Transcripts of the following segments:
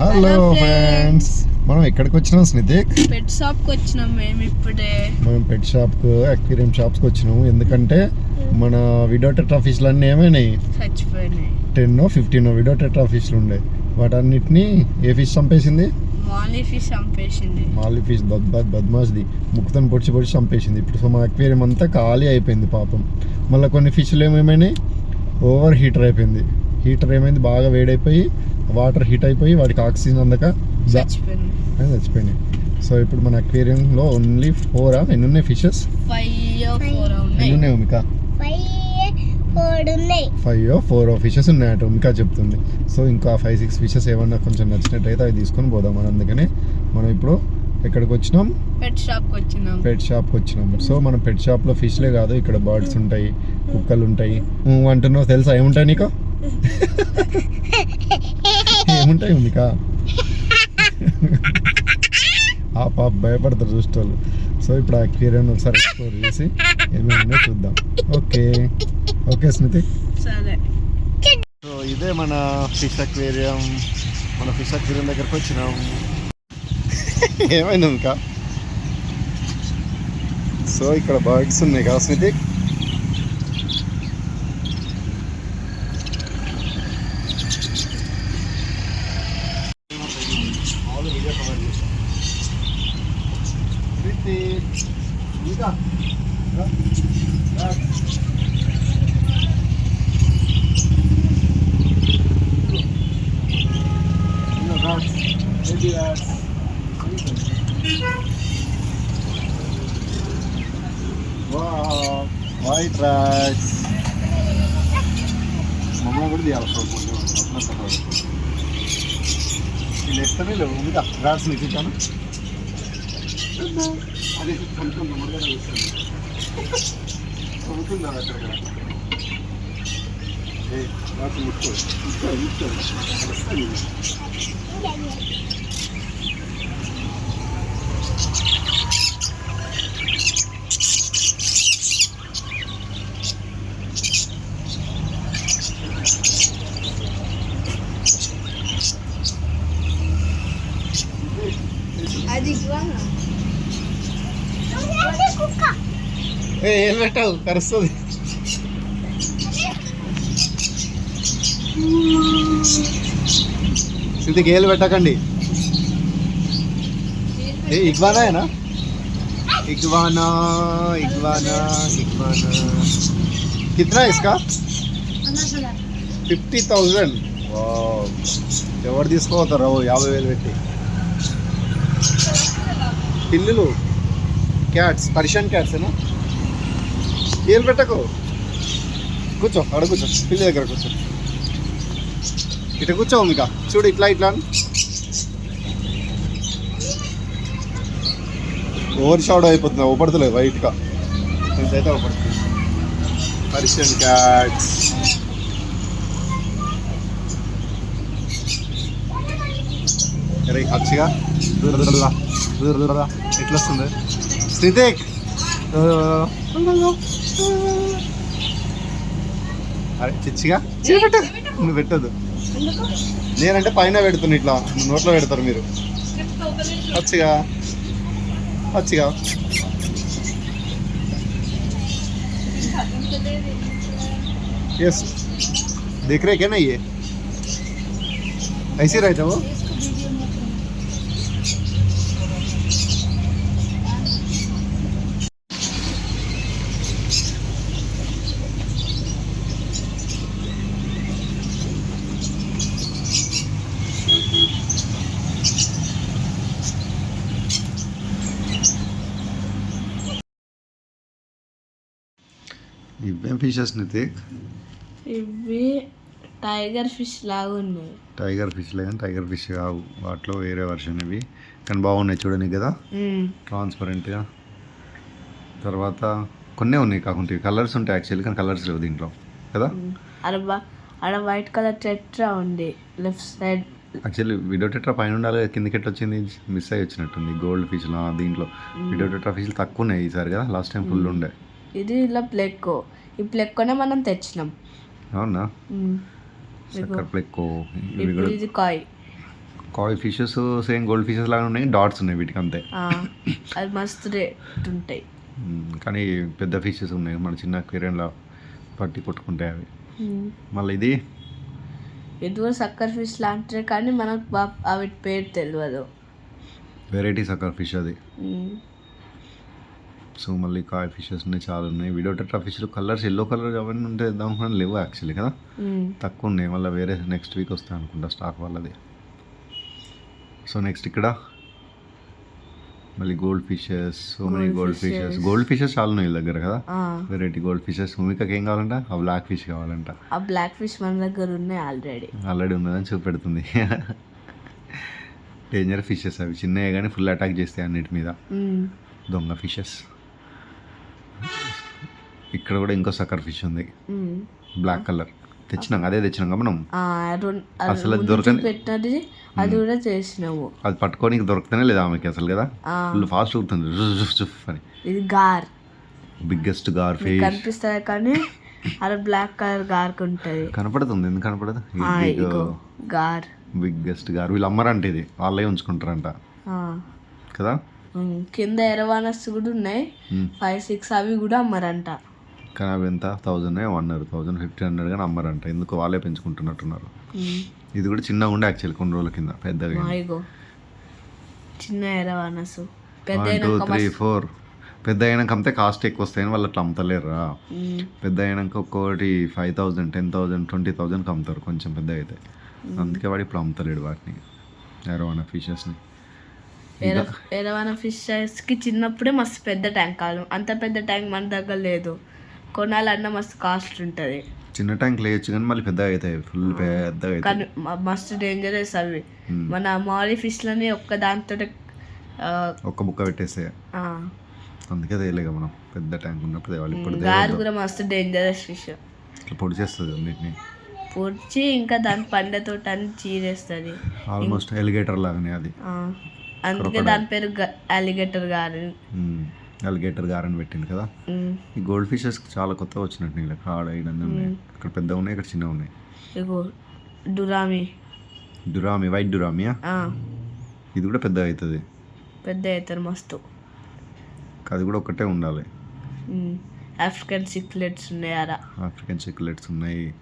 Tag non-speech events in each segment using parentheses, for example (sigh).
Hello friends మనం ఎక్కడికి వచ్చినాం స్నితిక్? పెట్ షాప్కి వచ్చినాం మేము ఇప్పుడే. మనం పెట్ షాప్కు అక్వేరియం షాప్స్కి వచ్చినాము. ఎందుకంటే మన విడోటెట్రా ఫిష్లు అన్నీ ఏమైనాయి? చచ్చిపోయినాయి. టెన్ ఫిఫ్టీన్ విడోటెట్రా ఫిష్లు ఉండే. వాటన్నిటిని ఏ ఫిష్ చంపేసింది? మాలీ ఫిష్ చంపేసింది. మాలి ఫిష్ బద్ బద్మాస్ది ముక్కుతోని పొడిచి పొడిచి చంపేసింది. ఇప్పుడు సో మా అక్వేరియం అంతా ఖాళీ అయిపోయింది పాపం. మళ్ళీ కొన్ని ఫిష్లు ఏమేమైనాయి? ఓవర్ హీటర్ అయిపోయింది. హీటర్ ఏమైంది? బాగా వేడైపోయి వాటర్ హీట్ అయిపోయి వాటికి ఆక్సిజన్ అందక చచ్చిపోయింది. సో ఇప్పుడు మన అక్వేరియంలో ఓన్లీ ఫోరా ఎన్ని ఉన్నాయి. ఫిషెస్ ఫైవ్ ఫోర్ ఎన్ని ఉన్నాయి. ఉమిక ఫైవ్ ఫోర్ ఫిషెస్ ఉన్నాయట ఉమిక చెప్తుంది. సో ఇంకా ఫైవ్ సిక్స్ ఫిషెస్ ఏమన్నా కొంచెం నచ్చినట్టయితే అవి తీసుకొని పోదాం అని అందుకని. మనం ఇప్పుడు ఎక్కడికి వచ్చినాం? పెట్ షాప్కి వచ్చినాం. పెట్ షాప్కి వచ్చినాం. సో మనం పెట్ షాప్లో ఫిష్లే కాదు. ఇక్కడ బర్డ్స్ ఉంటాయి కుక్కలు ఉంటాయి. అంటున్నావు తెలుసా? ఏముంటాయి నీకు? ఏముంటాయి ఉమిక ఆ పాప భయపడతారు చూసేవాళ్ళు సో ఇప్పుడు ఆ అక్వేరియం ఒకసారి ఎక్స్ప్లోర్ చేసి ఏమేమి ఉన్నాయో చూద్దాం. ఓకే. ఓకే స్మితి. సరే. సో ఇదే మన ఫిష్ అక్వేరియం. మన ఫిష్ అక్వేరియం దగ్గరకు వచ్చినాం. ఏమైంది ఇంకా సో ఇక్కడ బర్డ్స్ ఉన్నాయి కదా స్మితి? White rats. మమ్మల్ని కూడా తీయాలి వీళ్ళు ఇష్టమే లేవు ఇంకా రాట్స్ నీకు ఇచ్చాను అదే కనుక్కుంది మురుగడ చదువుతుందా అక్కడ ఏ రాత్రి ముట్టుకో ముట్టుకో ముట్టుకో ఏ ఏం పెట్టావు? కరుస్తుంది. సిద్ధికి ఏళ్ళు పెట్టకండి. ఏ ఇగ్వానాయేనా ఇగ్వానా ఇగ్వానా ఇగ్వానా. కిतना ఇస్కా? Fifty thousand. ఎవరు తీసుకోపోతారు? యాభై వేలు పెట్టి. పిల్లులు క్యాట్స్ పర్షియన్ క్యాట్స్ ఏనా ఏం పెట్టకు కూర్చో అక్కడ కూర్చో పిల్లి దగ్గర కూర్చో ఇట్లా కూర్చో ఇక చూడు ఇట్లా ఇట్లా అని. ఓవర్ షాడో అయిపోతుంది ఓపడతలేదు వైట్గా కొంచెం ఓపడుతుంది పర్షియన్ క్యాట్స్ అరే అచ్చిగా దురదరలా దురదరలా ఎట్లా వస్తుంది స్థితిక్ అరే చిచ్చిగా చిన్న పెట్టు నువ్వు పెట్టదు నేనంటే పైన పెడుతున్నా ఇట్లా నోట్లో పెడతారు మీరు పచ్చిగా పచ్చిగా यस देख रहे क्या ना ये ऐसे रहता वो ఇవేం ఫిషెస్ నితిక్ ఇవి టైగర్ ఫిష్ లాగా ఉన్నాయి. టైగర్ ఫిష్ లేదని టైగర్ ఫిష్ కావు. వాటిలో వేరే వర్షన్ ఇవి. కానీ బాగున్నాయి చూడనికి కదా? ట్రాన్స్పరెంట్గా తర్వాత కొన్నే ఉన్నాయి కాకుండా కలర్స్ ఉంటాయి యాక్చువల్లీ కానీ కలర్స్ లేవు దీంట్లో. కదా? అక్కడ అక్కడ వైట్ కలర్ టెట్రా ఉంది. Left side actually widow tetra పైన ఉండాలి కిందకి ఎట్లా వచ్చింది? మిస్ అయ్యి వచ్చినట్టుంది. గోల్డ్ ఫిష్ దీంట్లో. విడోటెట్రా ఫిష్లు తక్కువ ఉన్నాయి ఈసారి కదా? లాస్ట్ టైం ఫుల్ ఉండే. ఇది ఇలా ప్లెక్కో ఈ ప్లెక్కోనే మనం తెచ్చినాం. అవునా. చక్కర ప్లెక్కో ఇప్పుడు ఇది koi. Koi fishes same gold fishes లాగా ఉన్నాయి డాట్స్ ఉన్నాయి వీటికి అంతే అది మస్తు రేట్ ఉంటాయి. కానీ పెద్ద ఫిషెస్ ఉన్నాయి మన చిన్న క్వేరియంలో పట్టి కొట్టుకుంటాయి అవి. మళ్ళీ ఇది? ఇది కూడా సక్కర్ ఫిష్ లాంటిదే కానీ మనకు అవి పేరు తెలియదు వెరైటీ సక్కర్ ఫిష్ అది. ఉమ్. సో మళ్ళీ కాయ్ ఫిషెస్ ఉన్నాయి చాలా ఉన్నాయి. Widow tetra fish colours yellow colour అవన్నీ ఉంటే దాని లేవు యాక్చువల్లీ కదా. తక్కువ ఉన్నాయి మళ్ళీ వేరే నెక్స్ట్ వీక్ వస్తాయి అనుకుంటా స్టాక్ వాళ్ళది. సో నెక్స్ట్ ఇక్కడ మళ్ళీ gold fishes so many gold fishes. Gold fishes చాలా ఉన్నాయి దగ్గర కదా? వెరైటీ గోల్డ్ ఫిషెస్ భూమికకి ఏం కావాలంట? ఆ బ్లాక్ ఫిష్ కావాలంట. ఆ బ్లాక్ ఫిష్ మన దగ్గర ఉన్నాయి ఆల్రెడీ ఆల్రెడీ ఉన్నదని చూపెడుతుంది. (laughs) డేంజర్ ఫిషెస్ అవి. చిన్నవి కానీ ఫుల్ అటాక్ చేస్తాయి అన్నిటి మీద. దొంగ ఫిషెస్ ఇక్కడ కూడా ఇంకో సక్కర్ ఫిష్ ఉంది. Black colour. తెచ్చినాం అదే తెచ్చినాం మనం. అసలు దొరకని- పెట్టినది అది కూడా చేసినాము. అది పట్టుకోనికి దొరుకుతూనే లేదా ఆమెకి అసలు కదా. ఫుల్ ఫాస్ట్ అవుతుంది అని. ఇది గార్. బిగ్గెస్ట్ గార్ ఫిష్ కనిపిస్తుంది కానీ అది బ్లాక్ కలర్ గార్క్ ఉంటుంది. కనపడుతుంది ఎందుకు కనపడదు? గార్. Biggest gar. వీళ్ళు అమ్మరంట ఇది. వాళ్ళే ఉంచుకుంటారంట. కదా? కింద ఎరవానస్ కూడా ఉన్నాయి. ఫైవ్ సిక్స్ అవి కూడా అమ్మరంట. కానీ అవి ఎంత thousand one thousand fifteen hundred కానీ అమ్మరంట ఎందుకు వాళ్ళే పెంచుకుంటున్నట్టున్నారు. ఉమ్, ఇది కూడా చిన్నగా ఉండే యాక్చువల్ కొన్ని రోజుల కింద పెద్దగా చిన్న ఎరవానస్ పెద్ద టూ త్రీ ఫోర్ పెద్ద అయినాక అమ్మితే కాస్ట్ ఎక్కువ వస్తాయని వాళ్ళు అట్లా అమ్ముతలేరురా. ఉమ్, పెద్ద అయినాక ఒక్కొక్కటి five thousand ten thousand twenty థౌజండ్కి అమ్ముతారు కొంచెం పెద్ద అయితే. అందుకే వాడు ఇప్పుడు అమ్ముతలేడు వాటిని. ఎరవన ఫిషెస్ని ఎర ఎరవాన ఫిష్కి చిన్నప్పుడే మస్తు పెద్ద ట్యాంక్ కాదు అంత పెద్ద ట్యాంక్ మన దగ్గర లేదు. కొనాలన్నా మస్తు కాస్ట్ ఉంటుంది. చిన్న ట్యాంక్ లేయచ్చు కానీ మళ్ళీ పెద్దగా అవుతాయి. ఫుల్ పెద్దగా అవుతాయి. కానీ మస్తు డేంజరస్ అవి. Hmm. మన మాలి ఫిష్లని ఒక్క దాంతో ఒక్క బుక్క పెట్టేస్తాయి అందుకే తేలేక మనం. పెద్ద ట్యాంక్ ఉన్నప్పుడు తేవాలి. ఇప్పుడు గారు. కూడా మస్తు డేంజరస్ ఫిష్ ఇట్లా పొడి చేస్తుంది అన్నిటిని. పొడిచి ఇంకా దాని పండ్లతో అన్ని చీరేస్తుంది. ఆల్మోస్ట్ ఎలిగేటర్ లాగానే అది. అందుకే దాని పేరు అలిగేటర్ గారు. అలిగేటర్ గారని పెట్టింది కదా? ఈ గోల్డ్ ఫిషెస్ చాలా కొత్తగా వచ్చినట్టు కాడ ఇవన్నీ ఉన్నాయి. ఇక్కడ పెద్ద ఉన్నాయి ఇక్కడ చిన్న ఉన్నాయి. ఇగో డురామి డురామి వైట్ డురామియా ఇది కూడా పెద్ద అవుతుంది. పెద్ద అవుతారు మస్తు. అది కూడా ఒకటే ఉండాలి. ఆఫ్రికన్ సిక్లెట్స్ ఉన్నాయి అరా ఆఫ్రికన్ చిక్లెట్స్ ఉన్నాయి.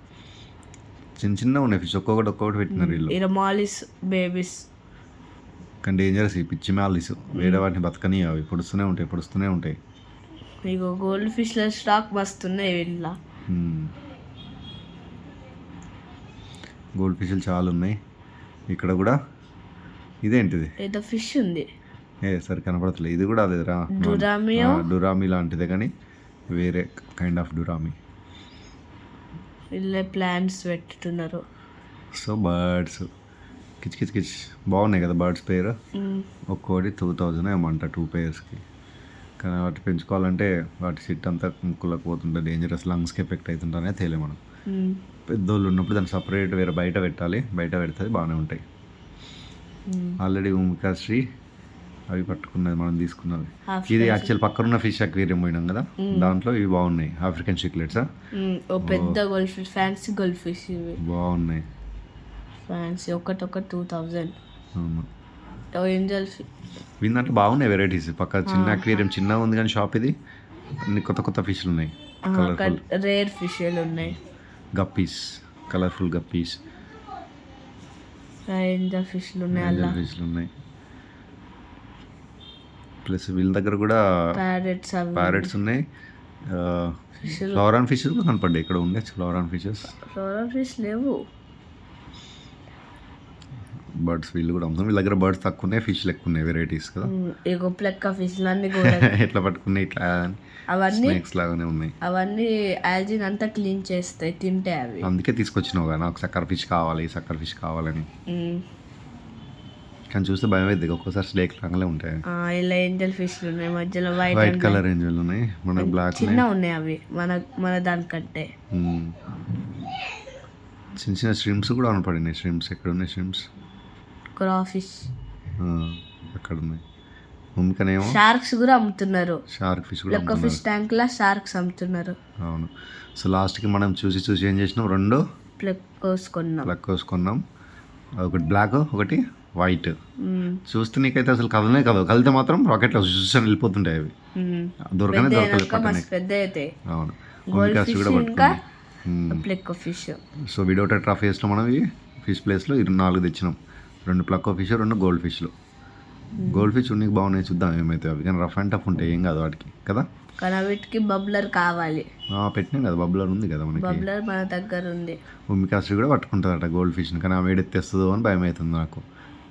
చిన్న చిన్న ఉన్నాయి ఫిష్ ఒక్కొక్కటి ఒక్కొక్కటి పెట్టినారు వీళ్ళు. ఇర మాలిస్ బేబీస్ కానీ డేంజరస్ ఈ పిచ్చి మ్యాలీస్ వేరే వాటిని బతకని అవి పొడుస్తూనే ఉంటాయి పొడుస్తూనే ఉంటాయి. ఇగో గోల్డ్ ఫిష్ల స్టాక్ మస్తు ఉన్నాయి వీళ్ళ. గోల్డ్ ఫిష్లు చాలా ఉన్నాయి. ఇక్కడ కూడా ఇదేంటిది? ఏదో ఫిష్ ఉంది. ఏ సరి కనపడతలే. ఇది కూడా అదేరా? డురామి లాంటిదే కానీ వేరే కైండ్ ఆఫ్ డురామి. వీళ్ళే ప్లాంట్స్ పెట్టుతున్నారు. సో బర్డ్స్ కిచ్ కిచ్ కిచ్ బాగున్నాయి కదా బర్డ్స్ పేరు. ఒక్కోటి టూ థౌజండ్ ఏమంట టూ పేర్స్కి కానీ వాటి పెంచుకోవాలంటే వాటి సిట్ అంతా ముక్కులకు పోతుంటే డేంజరస్ లంగ్స్కి ఎఫెక్ట్ అవుతుంటేనే తేలే మనం. పెద్దోళ్ళు ఉన్నప్పుడు దాన్ని సపరేట్ వేరే బయట పెట్టాలి. బయట పెడితే బాగానే ఉంటాయి. ఆల్రెడీ శ్రీ అవి పట్టుకున్నది మనం తీసుకున్నది. ఇది యాక్చువల్ పక్కన ఉన్న ఫిష్ అక్వేరియం పోయినాం కదా. దాంట్లో ఇవి బాగున్నాయి. ఆఫ్రికన్ చిక్లెట్స్ ఓ పెద్ద gold fish fancy gold fish బాగున్నాయి. ఫ్యాన్సీ ఒకటి ఒక టూ థౌజండ్ ఏంజల్ వీళ్ళంటే బాగున్నాయి వెరైటీస్ పక్క చిన్న అక్వేరియం చిన్నగా ఉంది కానీ షాప్ ఇది. అన్ని కొత్త కొత్త ఫిష్లు ఉన్నాయి. రేర్ ఫిష్లు ఉన్నాయి. గప్పీస్ కలర్ఫుల్ గప్పీస్ ఏంజల్ ఫిష్లు ఉన్నాయి అలా ఫిష్లు ఉన్నాయి. ప్లస్ వీళ్ళ దగ్గర కూడా ప్యారెట్స్ ప్యారెట్స్ ఉన్నాయి. ఫ్లవర్ అండ్ ఫిషెస్ కూడా కనపడ్డాయి. ఇక్కడ ఉండే flower and fishes floral fish లేవు. బర్డ్స్ వీళ్ళు కూడా అమ్ముతాం వీళ్ళ దగ్గర బర్డ్స్ తక్కువ ఉన్నాయి ఫిష్లు ఎక్కువ ఉన్నాయి వెరైటీస్ కదా ఇగో ప్లెక్క ఫిష్లు అన్ని కూడా. (laughs) ఎట్లా పట్టుకున్నాయి ఇట్లా అవన్నీ స్నేక్స్ లాగానే ఉన్నాయి. అవన్నీ ఆల్జిన్ అంతా క్లీన్ చేస్తాయి తింటే అవి. అందుకే తీసుకొచ్చినావు కదా నాకు సక్కర్ ఫిష్ కావాలి సక్కర్ ఫిష్ కావాలని. కానీ చూస్తే భయం అవుతుంది ఒక్కోసారి స్నేక్ లాగానే ఉంటాయి. ఇలా ఏంజల్ ఫిష్లు ఉన్నాయి మధ్యలో వైట్ వైట్ కలర్ ఏంజల్ ఉన్నాయి మన బ్లాక్ చిన్న ఉన్నాయి. అవి మన మన దానికంటే. చిన్న చిన్న స్ట్రీమ్స్ కూడా కనపడినాయి స్ట్రీమ్స్ ఎక్కడ ఉన్నాయి స్ట్రీమ్స్ క్రా ఫిష్ అక్కడ ఉన్నాయి షార్క్స్ కూడా అమ్ముతున్నారు. షార్క్ ఫిష్ కూడా లెక్క ఫిష్ ట్యాంక్ లా షార్క్స్ అమ్ముతున్నారు. అవును. సో లాస్ట్కి మనం చూసి చూసి ఏం చేసినాం? రెండు ప్లెక్ కోసుకున్నాం. ప్లక్ కోసుకున్నాం. ఒకటి బ్లాక్ ఒకటి వైట్. చూస్తే నీకైతే అసలు కదలనే కదవు కలితే మాత్రం రాకెట్లో చూసాను వెళ్ళిపోతుంటాయి అవి. దొరకనే దొరకలేదు అవును. కూడా సో విడో టెట్రా ఫేస్లో మనం ఫిష్ ప్లేస్లో ఇరు నాలుగు తెచ్చినాం. రెండు ప్లక్కో ఫిష్ రెండు గోల్డ్ ఫిష్లు గోల్డ్ ఫిష్ ఉన్నీకి బాగున్నాయి చూద్దాం ఏమైతే అవి. కానీ రఫ్ అండ్ టఫ్ ఉంటాయి ఏం కాదు వాటికి. కదా? కానీ వీటికి బబ్లర్ కావాలి. ఆ, పెట్టినాం కదా బబ్లర్ ఉంది కదా మనకి. బబ్లర్ మన దగ్గర ఉంది. ఉమ్మికాస్ట్రీ కూడా పట్టుకుంటుందట గోల్డ్ ఫిష్ని కానీ ఆమె ఎత్తేస్తుందో అని భయం అవుతుంది నాకు.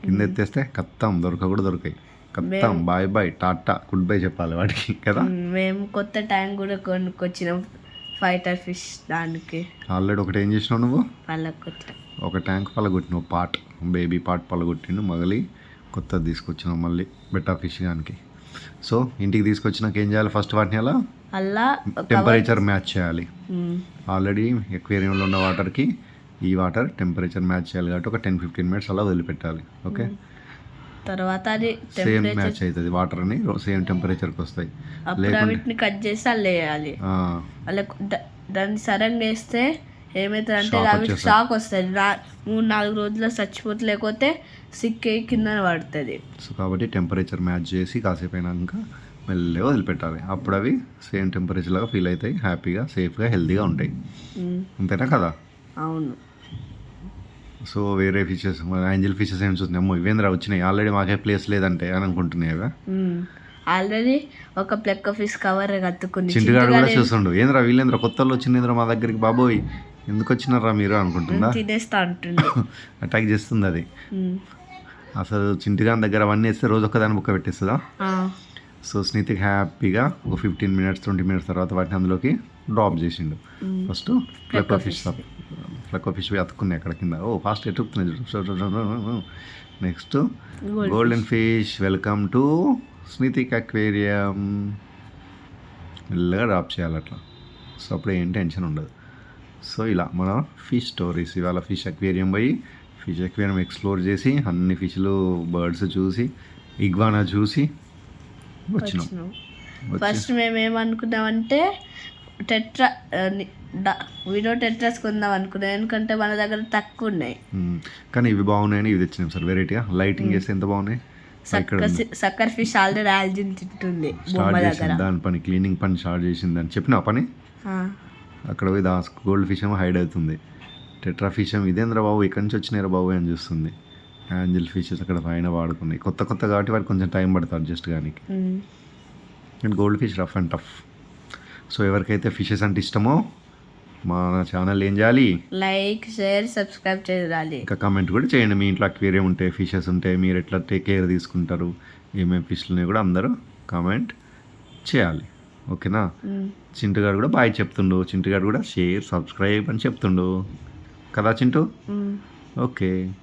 కింద ఎత్తేస్తే కత్తాం దొరక కూడా దొరకాయి. కత్తాం bye bye tata good bye చెప్పాలి వాటికి కదా? మ్మ్. కొత్త ట్యాంక్ కూడా కొనుక్కొచ్చినాం ఫైటర్ ఫిష్ దానికి. ఆల్రెడీ ఒకటి ఏం చేసినావు నువ్వు? పళ్ళకొచ్చాం ఒక ట్యాంక్ పలగొట్టినావు పాట్ బేబీ పాట్ పలగొట్టిండు మగలి కొత్తది తీసుకొచ్చినావు మళ్ళీ బెట్టా ఫిష్ గానికి. సో ఇంటికి తీసుకొచ్చినాక ఏం చేయాలి ఫస్ట్ వాటిని అలా అలా టెంపరేచర్ మ్యాచ్ చేయాలి. ఆల్రెడీ ఎక్వేరియంలో ఉన్న వాటర్కి ఈ వాటర్ టెంపరేచర్ మ్యాచ్ చేయాలి కాబట్టి ఒక టెన్ ఫిఫ్టీన్ మినిట్స్ అలా వదిలిపెట్టాలి. ఓకే? తర్వాత అది సేమ్ మ్యాచ్ అవుతుంది వాటర్ అని సేమ్ టెంపరేచర్కి వస్తాయి. అప్పుడు వీటిని కట్ చేసి అల్ల వేయాలి ఆ, అలా దాన్ని సడన్గా వేస్తే ఏమవుతుంది అంటే అవి. షాక్ వస్తుంది. మూడు నాలుగు రోజుల్లో చచ్చిపోతే లేకపోతే సిక్ అయ్యి కింద పడుతుంది. సో కాబట్టి టెంపరేచర్ మ్యాచ్ చేసి కాసేపు అయినాక మెల్లగా వదిలిపెట్టాలి. అప్పుడు అవి సేమ్ టెంపరేచర్ లాగా ఫీల్ అవుతాయి. హ్యాపీగా సేఫ్గా హెల్తీగా ఉంటాయి. అంతేనా కదా? అవును. సో వేరే ఫిషెస్ యాంజిల్ ఫిషెస్ ఏం చూస్తున్నాయి? అమ్మో ఇవేంద్ర వచ్చినాయి? ఆల్రెడీ మాకే ప్లేస్ లేదంటే అని అనుకుంటున్నాయి కదా? ఆల్రెడీ ఒక ప్లెక్క ఫిష్ కవర్ కత్తుకుంది చింటిగాడు కూడా చూస్తుండు. ఏంద్రా వీళ్ళేంద్ర కొత్త వాళ్ళు వచ్చిందేంద్ర మా దగ్గరికి బాబోయ్? ఎందుకు వచ్చినారా మీరు అనుకుంటుందా? తినేస్తా అంటుంది (laughs) అటాక్ చేస్తుంది అది. అసలు చింటిగాని దగ్గర అవన్నీ వేస్తే రోజు ఒక్కదాని బుక్క పెట్టేస్తుందా? సో స్నేహితుకి హ్యాపీగా ఒక ఫిఫ్టీన్ మినిట్స్ ట్వంటీ మినిట్స్ తర్వాత వాటిని అందులోకి డ్రాప్ చేసిండు. First pleco fish pleco fish అతుక్కున్నాయి అక్కడ కింద. ఓ fast ఎట్టుకున్నాయి next golden fish welcome to స్మితిక్ aquarium మెల్లగా డ్రాప్ చేయాలి అట్లా. సో అప్పుడు ఏం టెన్షన్ ఉండదు. సో ఇలా మన ఫిష్ స్టోరీస్. ఇవాళ ఫిష్ అక్వేరియం పోయి ఫిష్ అక్వేరియం ఎక్స్ప్లోర్ చేసి అన్ని ఫిష్లు బర్డ్స్ చూసి ఇగ్వానా చూసి వచ్చినాం. వచ్చినాం. వచ్చి ఫస్ట్ మేము ఏమనుకున్నామంటే టెట్రా వీడియో టెట్రాస్ కొందాం అనుకున్నాం. ఎందుకంటే మన దగ్గర తక్కువ ఉన్నాయి. కానీ ఇవి బాగున్నాయని ఇవి తెచ్చినాం సార్ వెరైటీగా. లైటింగ్ చేస్తే ఎంత బాగున్నాయి? సక్కర్ ఫిష్ ఆల్రెడీ ఆల్జిన్ తింటుంది దాని పని క్లీనింగ్ పని స్టార్ట్ చేసింది అని చెప్పిన పని? అక్కడ పోయి దా గోల్డ్ ఫిష్ ఏమో హైడ్ అవుతుంది. టెట్రా ఫిష్ ఏమో ఇదేంద్ర బాబు? ఇక్కడి నుంచి వచ్చినారా బాబు? అని చూస్తుంది. యాంజిల్ ఫిషెస్ అక్కడ పైన వాడుకున్నాయి. కొత్త కొత్త కాబట్టి వారికి కొంచెం టైం పడుతుంది అడ్జస్ట్ కానీ and gold fish rough and tough so ఎవరికైతే ఫిషెస్ అంటే ఇష్టమో మన ఛానల్ ఏం చేయాలి? లైక్ షేర్ సబ్స్క్రైబ్ చేయాలి. ఇంకా కామెంట్ కూడా చేయండి. మీ ఇంట్లో అక్వేరియం ఉంటే ఫిషెస్ ఉంటే మీరు ఎట్లా టేక్ కేర్ తీసుకుంటారు ఏమేమి ఫిష్లని కూడా అందరూ కామెంట్ చేయాలి. ఓకేనా? చింటుగాడు కూడా బాయ్ చెప్తుండు. చింటుగాడు కూడా షేర్ సబ్స్క్రైబ్ అని చెప్తుండు. కదా చింటూ. ఓకే.